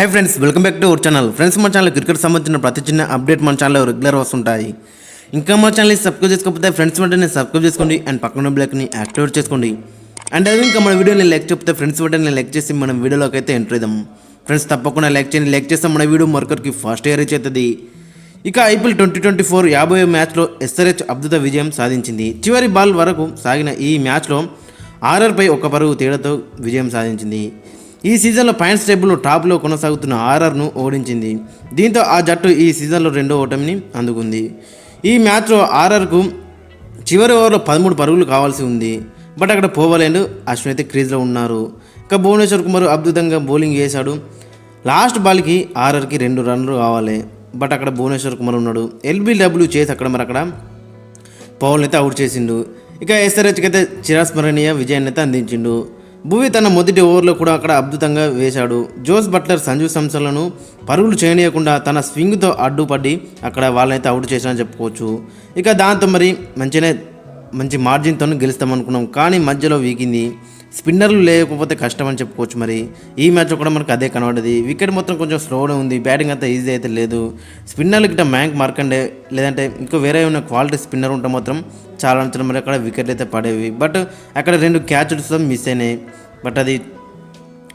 Hi friends welcome back to our channel friends మన channel cricket సంబంధించిన ప్రతి చిన్న అప్డేట్ మన ఛానల్లో రెగ్యులర్ వస్తుంటాయి. ఇంకా మన ఛానల్ని సబ్స్క్రైబ్ చేసుకోకపోతే ఫ్రెండ్స్ వెంటనే సబ్స్క్రైబ్ చేసుకోండి అండ్ పక్కన బ్లాక్ని యాక్టివేట్ చేసుకోండి. అండ్ అదే ఇంకా మన వీడియోని లైక్ చెప్తే ఫ్రెండ్స్ వెంటనే లైక్ చేసి మనం వీడియోలోకి అయితే ఎంటర్ ఇద్దాం ఫ్రెండ్స్ తప్పకుండా లైక్ చేయండి. లైక్ చేస్తే మన వీడియో మరొకరికి ఫాస్ట్ ఇయర్ రీచ్ అవుతుంది. ఇక ఐపీఎల్ ట్వంటీ ట్వంటీ ఫోర్ యాభై మ్యాచ్లో ఎస్ఆర్హెచ్ అద్భుత విజయం సాధించింది. చివరి బాల్ వరకు సాగిన ఈ మ్యాచ్లో ఆర్ఆర్పై ఒక పరుగు తేడాతో విజయం సాధించింది. ఈ సీజన్లో పాయింట్స్ టేబుల్ టాప్లో కొనసాగుతున్న ఆర్ఆర్ను ఓడించింది. దీంతో ఆ జట్టు ఈ సీజన్లో రెండో ఓటమిని అందుకుంది. ఈ మ్యాచ్లో ఆర్ఆర్కు చివరి ఓవర్లో పదమూడు పరుగులు కావాల్సి ఉంది. బట్ అక్కడ పోవలేండు అశ్విన్ అయితే క్రీజ్లో ఉన్నారు. ఇక భువనేశ్వర్ కుమార్ అద్భుతంగా బౌలింగ్ చేశాడు. లాస్ట్ బాల్కి ఆర్ఆర్కి రెండు రన్లు కావాలి. బట్ అక్కడ భువనేశ్వర్ కుమార్ ఉన్నాడు. ఎల్బీడబ్ల్యూ చేసి అక్కడ మరి అక్కడ పవన్ అయితే అవుట్ చేసిండు. ఇక ఎస్ఆర్హెచ్కి అయితే చిరస్మరణీయ విజయాన్ని అయితే అందించిండు. భువి తన మొదటి ఓవర్లో కూడా అక్కడ అద్భుతంగా వేశాడు. జోస్ బట్లర్ సంజు సంస్థలను పరుగులు చేయనీయకుండా తన స్వింగ్తో అడ్డుపడి అక్కడ వాళ్ళనైతే అవుట్ చేశానని చెప్పుకోవచ్చు. ఇక దాంతో మరి మంచిగానే మంచి మార్జిన్తో గెలుస్తామనుకున్నాం. కానీ మధ్యలో వీకింది స్పిన్నర్లు లేకపోతే కష్టం అని చెప్పుకోవచ్చు మరి. ఈ మ్యాచ్లో కూడా మనకు అదే కనబడేది వికెట్ మొత్తం కొంచెం స్లోనే ఉంది. బ్యాటింగ్ అంతా ఈజీ అయితే లేదు. స్పిన్నర్లు గిట్ట మ్యాంక్ మార్కండే లేదంటే ఇంకో వేరే ఉన్న క్వాలిటీ స్పిన్నర్ ఉంటే మాత్రం చాలా అంచనా మరి అక్కడ వికెట్లు అయితే పడేవి. బట్ అక్కడ రెండు క్యాచ్లు మిస్ అయినాయి. బట్ అది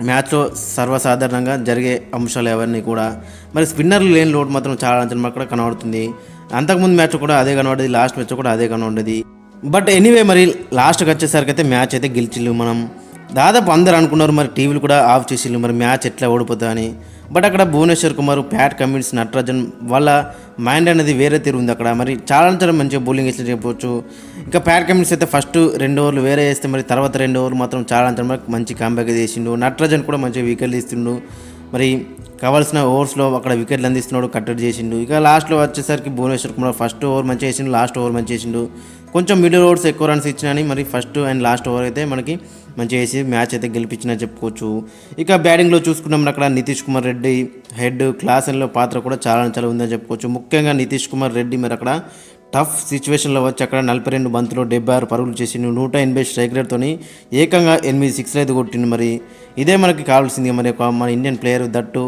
మ్యాచ్లో సర్వసాధారణంగా జరిగే అంశాలు ఎవరిని కూడా. మరి స్పిన్నర్లు లేని లోటు మాత్రం చాలా అంచనా అక్కడ కనబడుతుంది. అంతకుముందు మ్యాచ్ కూడా అదే కనబడేది లాస్ట్ మ్యాచ్ కూడా అదే కనబడేది బట్ ఎనీవే మరి లాస్ట్కి వచ్చేసరికి అయితే మ్యాచ్ అయితే గెలిచిల్లు మనం. దాదాపు అందరు అనుకున్నారు మరి టీవీలు కూడా ఆఫ్ చేసిల్లు మరి మ్యాచ్ ఎట్లా ఓడిపోతా అని బట్ అక్కడ భువనేశ్వర్ కుమార్ ప్యాట్ కమిన్స్ నటరాజన్ వాళ్ళ మైండ్ అనేది వేరే తీరు ఉంది అక్కడ. మరి చాలా చాలా మంచిగా బౌలింగ్ వేసి చెప్పవచ్చు ఇంకా ప్యాట్ కమిన్స్ అయితే ఫస్ట్ రెండు ఓవర్లు వేరే వేస్తే మరి తర్వాత రెండు ఓవర్లు మాత్రం చాలా అంత మంచి కాంబ్యాక్ చేసిండు. నటరాజన్ కూడా మంచిగా వికెట్లు తీస్తుండు మరి కావాల్సిన ఓవర్స్లో అక్కడ వికెట్లు అందిస్తున్నాడు కట్టడి చేసిండు. ఇక లాస్ట్లో వచ్చేసరికి భువనేశ్వర్ కుమార్ ఫస్ట్ ఓవర్ మంచి చేసిండు లాస్ట్ ఓవర్ మంచి చేసిండు. కొంచెం మిడిల్ ఓవర్స్ ఎక్కువ రన్స్ ఇచ్చినని మరి ఫస్ట్ అండ్ లాస్ట్ ఓవర్ అయితే మనకి మంచి వేసి మ్యాచ్ అయితే గెలిపించిన చెప్పుకోవచ్చు. ఇక బ్యాటింగ్లో చూసుకున్నాం అక్కడ నితీష్ కుమార్ రెడ్డి హెడ్ క్లాసన్లో పాత్ర కూడా చాలా చాలా ఉందని చెప్పుకోవచ్చు. ముఖ్యంగా నితీష్ కుమార్ రెడ్డి మరి అక్కడ టఫ్ సిచ్యువేషన్లో వచ్చి అక్కడ నలభై రెండు బంతులు డెబ్బై ఆరు పరుగులు చేసిండు. నూట ఎనభై స్ట్రైక్ రేట్తోని ఏకంగా ఎనిమిది సిక్స్లు అయితే కొట్టిండు మరి. ఇదే మనకి కావాల్సింది మరి ఒక మన ఇండియన్ ప్లేయర్ దట్టు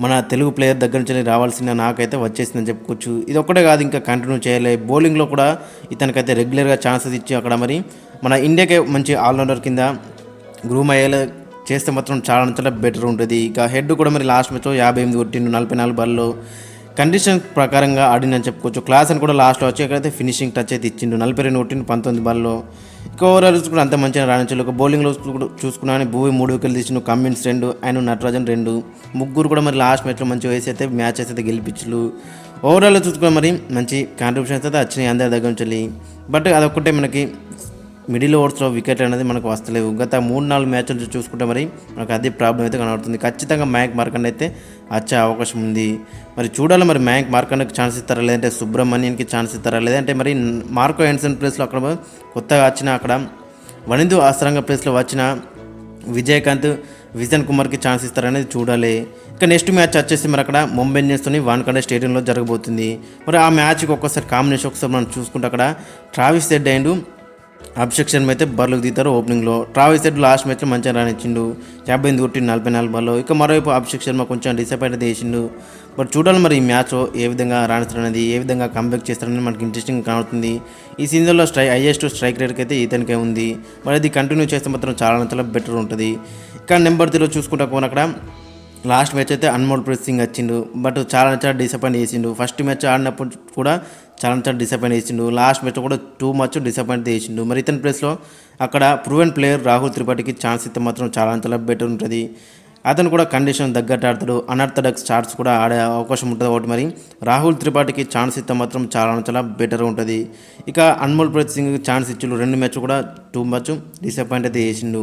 మన తెలుగు ప్లేయర్ దగ్గర నుంచి రావాల్సిన నాకైతే వచ్చేసిందని చెప్పుకోవచ్చు. ఇది ఒక్కటే కాదు ఇంకా కంటిన్యూ చేయలే. బౌలింగ్లో కూడా ఇతనికైతే రెగ్యులర్గా ఛాన్సెస్ ఇచ్చి అక్కడ మరి మన ఇండియాకే మంచి ఆల్రౌండర్ కింద గ్రూమ్ అయ్యేలా చేస్తే మాత్రం చాలా చాలా బెటర్ ఉంటుంది. ఇక హెడ్ కూడా మరి లాస్ట్ మ్యాచ్లో యాభై ఎనిమిది కొట్టిండు నలభై నాలుగు బాల్లో కండిషన్ ప్రకారంగా ఆడిందని చెప్పుకోవచ్చు. క్లాస్ అని కూడా లాస్ట్లో వచ్చి ఎక్కడైతే ఫినిషింగ్ టచ్ అయితే ఇచ్చిండు. నలభై రెండు కొట్టిండు పంతొమ్మిది బాల్లో ఇక ఓవరాల్ చూసుకుంటే అంత మంచిగా రాణించాలి ఒక బౌలింగ్లో చూసుకున్నా భూమి మూడు వికెట్లు తీసిన కమ్మిన్స్ రెండు అండ్ నటరాజన్ రెండు. ముగ్గురు కూడా మరి లాస్ట్ మ్యాచ్లో మంచిగా వేసి అయితే మ్యాచ్ అయితే గెలిపించలు. ఓవరాల్ చూసుకున్నా మరి మంచి కాంట్రిబ్యూషన్స్ అయితే వచ్చినాయి అందరి దగ్గర నుంచి బట్ అదొక్కటే మనకి మిడిల్ ఓవర్స్లో వికెట్ అనేది మనకు వస్తలేవు గత మూడు నాలుగు మ్యాచ్లు చూసుకుంటే మరి మనకు అదే ప్రాబ్లం అయితే కనబడుతుంది. ఖచ్చితంగా మ్యాంక్ మార్కండ్ అయితే వచ్చే అవకాశం ఉంది. మరి చూడాలి మరి మ్యాంక్ మార్కండ్కి ఛాన్స్ ఇస్తారా లేదంటే సుబ్రహ్మణ్యన్కి ఛాన్స్ ఇస్తారా లేదంటే మరి మార్కో ఎన్సన్ ప్లేస్లో అక్కడ కొత్తగా వచ్చిన అక్కడ వనిందు ఆస్త్రంగ ప్లేస్లో వచ్చిన విజయకాంత్ విజయన్ కుమార్కి ఛాన్స్ ఇస్తారనేది చూడాలి. ఇక నెక్స్ట్ మ్యాచ్ వచ్చేసి మరి అక్కడ ముంబై ఇండియన్స్తోని వాన్కండే స్టేడియంలో జరగబోతుంది. మరి ఆ మ్యాచ్కి ఒక్కసారి కాంబినేషన్ ఒకసారి మనం చూసుకుంటే అక్కడ ట్రావిస్ సెడ్ అండ్ అభిషేక్ శర్మ అయితే బర్లకు దిగుతారు ఓపెనింగ్లో. ట్రావెల్స్ సెట్ లాస్ట్ మ్యాచ్లో మంచిగా రానిచ్చిండు. యాభై ఎనిమిది కొట్టి నలభై నాలుగు బాల్లో. ఇక మరోవైపు అభిషేక్ శర్మ కొంచెం డిసప్పాయింట్ అయితే చేసిండు. బట్ చూడాలి మరి ఈ మ్యాచ్ ఏ విధంగా రాణిస్తారనేది ఏ విధంగా కంబ్యాక్ చేస్తారనేది మనకి ఇంట్రెస్టింగ్ కనబడుతుంది. ఈ సీజన్లో స్ట్రై హైయెస్ట్ స్ట్రైక్ రేట్కి అయితే ఇతనికే ఉంది. మరి అది కంటిన్యూ చేస్తే మాత్రం చాలా చాలా బెటర్ ఉంటుంది. ఇక నెంబర్ త్రీలో చూసుకుంటా పోను అక్కడ. లాస్ట్ మ్యాచ్ అయితే అన్మోల్ ప్రీత్ సింగ్ వచ్చిండు. బట్ చాలా చాలా డిసప్పాయింట్ చేసిండు. ఫస్ట్ మ్యాచ్ ఆడినప్పుడు కూడా చాలా చాలా డిసప్పాయింట్ చేసిండు. లాస్ట్ మ్యాచ్ కూడా టూ మచ్ డిసప్పాయింట్ చేసిండు. మరి ఇతని ప్లేస్లో అక్కడ ప్రూవెన్ ప్లేయర్ రాహుల్ త్రిపాఠికి ఛాన్స్ ఇస్తే మాత్రం చాలా చాలా బెటర్ ఉంటుంది. అతను కూడా కండిషన్ తగ్గట్టు ఆడతాడు. అనార్థడక్స్ చార్ట్స్ కూడా ఆడే అవకాశం ఉంటుంది ఒకటి మరి రాహుల్ త్రిపాఠికి ఛాన్స్ ఇస్తే మాత్రం చాలా చాలా బెటర్ ఉంటుంది. ఇక అన్మోల్ ప్రీత్ సింగ్ ఛాన్స్ ఇచ్చిండు. రెండు మ్యాచ్ కూడా టూ మ్యాచ్ డిసప్పాయింట్ అయితే చేసిండు.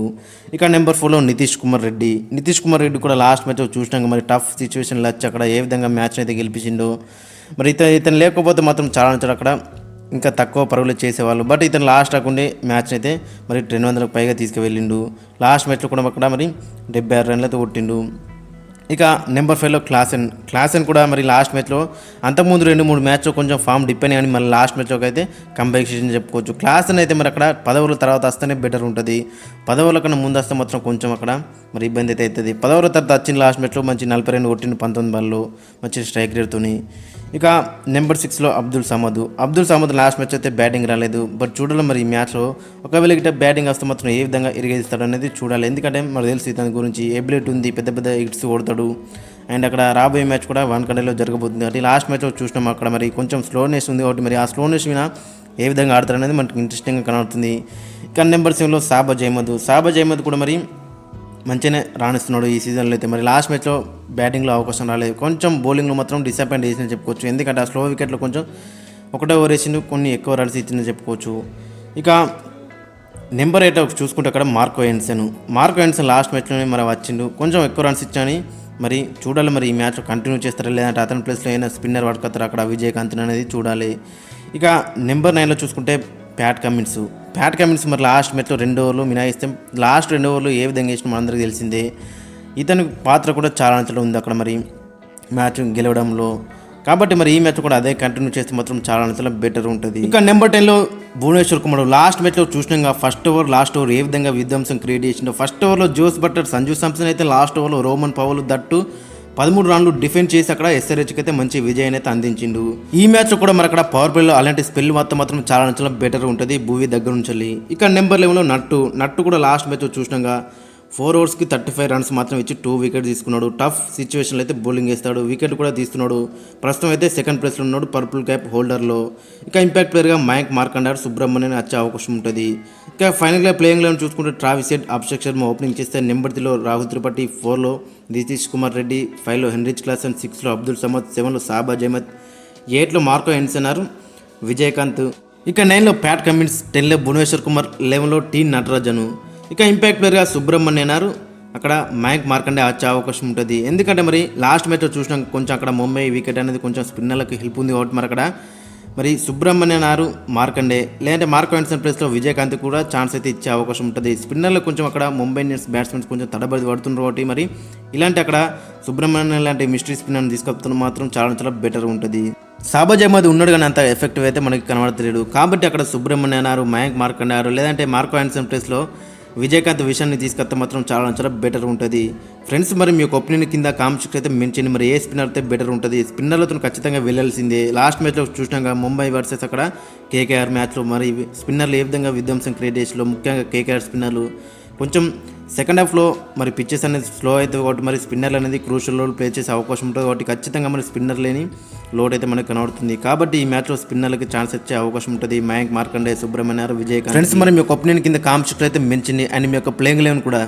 ఇక నెంబర్ ఫోర్లో నితీష్ కుమార్ రెడ్డి. నితీష్ కుమార్ రెడ్డి కూడా లాస్ట్ మ్యాచ్ చూసినాక మరి టఫ్ సిచ్యువేషన్లో వచ్చి అక్కడ ఏ విధంగా మ్యాచ్ అయితే గెలిపించిండో మరి ఇతను ఇతను లేకపోతే మాత్రం చాలా చాలా అక్కడ. ఇంకా తక్కువ పరుగులు చేసేవాళ్ళు. బట్ ఇతను లాస్ట్ రాకుండే మ్యాచ్ అయితే మరి రెండు వందలకు పైగా తీసుకువెళ్ళిండు. లాస్ట్ మ్యాచ్లో కూడా అక్కడ మరి డెబ్బై ఆరు రన్లతో కొట్టిండు. ఇక నెంబర్ ఫైవ్లో క్లాసెన్. క్లాసెన్ కూడా మరి లాస్ట్ మ్యాచ్లో అంతకుముందు రెండు మూడు మ్యాచ్లో కొంచెం ఫామ్ డిప్ అయినాయి కానీ మరి లాస్ట్ మ్యాచ్లోకి అయితే కంబ్యాక్ చేసి చెప్పుకోవచ్చు. క్లాసెన్ అయితే మరి అక్కడ పదవుల తర్వాత వస్తేనే బెటర్ ఉంటుంది. పదవుల కన్నా ముందు వస్తే మాత్రం కొంచెం అక్కడ మరి ఇబ్బంది అయితే అవుతుంది. పదవుల తర్వాత వచ్చిన లాస్ట్ మ్యాచ్లో మంచి నలభై రెండు కొట్టిన పంతొమ్మిది బాల్లో మంచి స్ట్రైక్ రేట్తోని ఇక నెంబర్ సిక్స్లో అబ్దుల్ సమద్. అబ్దుల్ సమద్ లాస్ట్ మ్యాచ్ అయితే బ్యాటింగ్ రాలేదు. బట్ చూడాలి మరి ఈ మ్యాచ్లో ఒకవేళ గిట్ట బ్యాటింగ్ వస్తే మాత్రం ఏ విధంగా ఇరిగేస్తాడు అనేది చూడాలి. ఎందుకంటే మరి తెలుసు ఇతని గురించి ఎబిలిటీ ఉంది పెద్ద పెద్ద హిట్స్ కొడతాడు. అండ్ అక్కడ రాబోయే మ్యాచ్ కూడా వన్ కంట్రీలో జరగబోతుంది. కాబట్టి లాస్ట్ మ్యాచ్లో చూసినాం అక్కడ మరి కొంచెం స్లోనెస్ ఉంది కాబట్టి మరి ఆ స్లోనెస్ మీద ఏ విధంగా ఆడతారు అనేది మనకి ఇంట్రెస్టింగ్గా కనబడుతుంది. ఇక నెంబర్ సెవెన్లో సాబా జైమద్ సాబా జైమద్ కూడా మరి మంచిగానే రాణిస్తున్నాడు ఈ సీజన్లో అయితే. మరి లాస్ట్ మ్యాచ్లో బ్యాటింగ్లో అవకాశం రాలేదు. కొంచెం బౌలింగ్లో మాత్రం డిసప్పాయింట్ చేసిందని చెప్పుకోవచ్చు. ఎందుకంటే ఆ స్లో వికెట్లో కొంచెం ఒకటే ఓవర్ వేసిండు కొన్ని ఎక్కువ రన్స్ ఇచ్చిందని చెప్పుకోవచ్చు. ఇక నెంబర్ ఎయిట్ చూసుకుంటే అక్కడ Marco Jansen Marco Jansen last మ్యాచ్లోనే మరి వచ్చిండు. కొంచెం ఎక్కువ రన్స్ ఇచ్చాని మరి చూడాలి మరి ఈ మ్యాచ్ కంటిన్యూ చేస్తారా లేదంటే అతని ప్లేస్లో అయినా స్పిన్నర్ పట్టుకొస్తారా అక్కడ విజయకాంత్ అనేది చూడాలి. ఇక నెంబర్ నైన్లో చూసుకుంటే ప్యాట్ కమిన్స్ ప్యాట్ కమిన్స్ మరి లాస్ట్ మ్యాచ్లో రెండు ఓవర్లు మినాయిస్తే లాస్ట్ రెండు ఓవర్లు ఏ విధంగా వేసిన మనందరికీ తెలిసిందే. ఇతని పాత్ర కూడా చాలా నచ్చడం ఉంది అక్కడ మరి. మ్యాచ్ గెలవడంలో. కాబట్టి మరి ఈ మ్యాచ్ కూడా అదే కంటిన్యూ చేస్తే మాత్రం చాలా అంతలో బెటర్ ఉంటుంది. ఇంకా నెంబర్ టెన్లో భువనేశ్వర్ కుమార్ లాస్ట్ మ్యాచ్లో చూసినాక ఫస్ట్ ఓవర్ లాస్ట్ ఓవర్ ఏ విధంగా విధ్వంసం క్రియేట్ చేసిండో. ఫస్ట్ ఓవర్లో జోస్ బట్టర్ సంజు సామ్సన్ అయితే లాస్ట్ ఓవర్లో రోమన్ పవల్ దట్టు పదమూడు రన్లు డిఫెండ్ చేసి అక్కడ ఎస్ఆర్హెచ్కి అయితే మంచి విజయాన్ని అయితే అందించిండు. ఈ మ్యాచ్ కూడా మరి అక్కడ పవర్ ప్లేలో అలాంటి స్పెల్ మొత్తం మాత్రం చాలా నచ్చడం బెటర్ ఉంటుంది భూవి దగ్గర నుంచి ఇక నెంబర్ లెవెన్లో నట్టు నట్టు కూడా లాస్ట్ మ్యాచ్ చూసినాక ఫోర్ ఓవర్స్కి థర్టీ ఫైవ్ రన్స్ మాత్రం ఇచ్చి టూ వికెట్ తీసుకున్నాడు. టఫ్ సిచ్యువేషన్లో అయితే బౌలింగ్ వేస్తాడు. వికెట్ కూడా తీస్తున్నాడు. ప్రస్తుతం అయితే సెకండ్ ప్లేస్లో ఉన్నాడు పర్పుల్ క్యాప్ హోల్డర్లో. ఇక ఇంపాక్ట్ ప్లేయర్గా మయాంక్ మార్కండార్ సుబ్రహ్మణ్యం వచ్చే అవకాశం ఉంటుంది. ఇక ఫైనల్గా ప్లేయింగ్ లెవెన్ చూసుకుంటే Travis Head Abhishek Sharma opening చేస్తే నెంబర్ త్రీలో రాహుల్ త్రిపాఠి ఫోర్లో నితీష్ కుమార్ రెడ్డి ఫైవ్లో హెన్రిచ్ క్లాస్ అండ్ సిక్స్లో అబ్దుల్ సమద్ సెవెన్లో సాబా జహమద్ ఎయిట్లో మార్కో ఎన్సెనార్ విజయకాంత్. ఇక నైన్లో ప్యాట్ కమిన్స్ టెన్లో భువనేశ్వర్ కుమార్ లెవెన్లో టీ నటరాజను. ఇక ఇంపాక్ట్ పేరుగా సుబ్రహ్మణ్య అన్నారు. అక్కడ మ్యాక్ మార్కండే వచ్చే అవకాశం ఉంటుంది. ఎందుకంటే మరి లాస్ట్ మ్యాచ్లో చూసినాం కొంచెం అక్కడ ముంబై వికెట్ అనేది కొంచెం స్పిన్నర్లకు హెల్ప్ ఉంది కాబట్టి మరి అక్కడ మరి సుబ్రహ్మణ్య నారు మార్కండే. లేదంటే మార్క్ వెన్సన్ ప్లేస్లో విజయకాంత్ కూడా ఛాన్స్ అయితే ఇచ్చే అవకాశం ఉంటుంది. స్పిన్నర్లు కొంచెం అక్కడ ముంబై ఇండియన్స్ బ్యాట్స్మెన్స్ కొంచెం తడబడి పడుతున్నారు కాబట్టి మరి ఇలాంటి అక్కడ సుబ్రహ్మణ్యం లాంటి మిస్టరీ స్పిన్నర్ని తీసుకొస్తున్న మాత్రం చాలా చాలా బెటర్ ఉంటుంది. సాబాజ్ అహ్మద్ ఉన్నాడు కానీ అంత ఎఫెక్టివ్ అయితే మనకి కనబడతలేడు కాబట్టి అక్కడ సుబ్రహ్మణ్య అన్నారు మయాంక్ మార్కండే అన్నారు. లేదంటే మార్కో యాన్సన్ ప్లేస్లో విజయకాంత్ విషయాన్ని తీసుకొస్తే మాత్రం చాలా చాలా బెటర్ ఉంటుంది. ఫ్రెండ్స్ మరి మీ యొక్క ఒపీనియన్ కింద కామెంట్స్ అయితే మెన్షన్ మరి ఏ స్పిన్నర్ అయితే బెటర్ ఉంటుంది? స్పిన్నర్లతో ఖచ్చితంగా వెళ్ళాల్సిందే. లాస్ట్ మ్యాచ్లో చూసినాక ముంబై వర్సెస్ అక్కడ కేకేఆర్ మ్యాచ్లో మరి స్పిన్నర్లు ఏ విధంగా విధ్వంసం క్రియేట్ చేసిలో ముఖ్యంగా కేకేఆర్ స్పిన్నర్లు కొంచెం సెకండ్ హాఫ్లో మరి పిచ్చెస్ అనేది స్లో అవుతుంది కాబట్టి మరి స్పిన్నర్లు అనేది క్రూషల్ రోల్ ప్లే చేసే అవకాశం ఉంటుంది కాబట్టి ఖచ్చితంగా మరి స్పిన్నర్ లేని లోడ్ అయితే మనకు కనబడుతుంది. కాబట్టి ఈ మ్యాచ్లో స్పిన్నర్లకి ఛాన్స్ వచ్చే అవకాశం ఉంటుంది. మయాంక్ మార్కండే సుబ్రహ్మణ్యారు విజయ్ ఫ్రెండ్స్ మరి మీ యొక్క ఒపీనియన్ కింద కామెంట్స్ అయితే మెన్షన్ అండ్ మీ యొక్క ప్లేయింగ్ లెవెన్ కూడా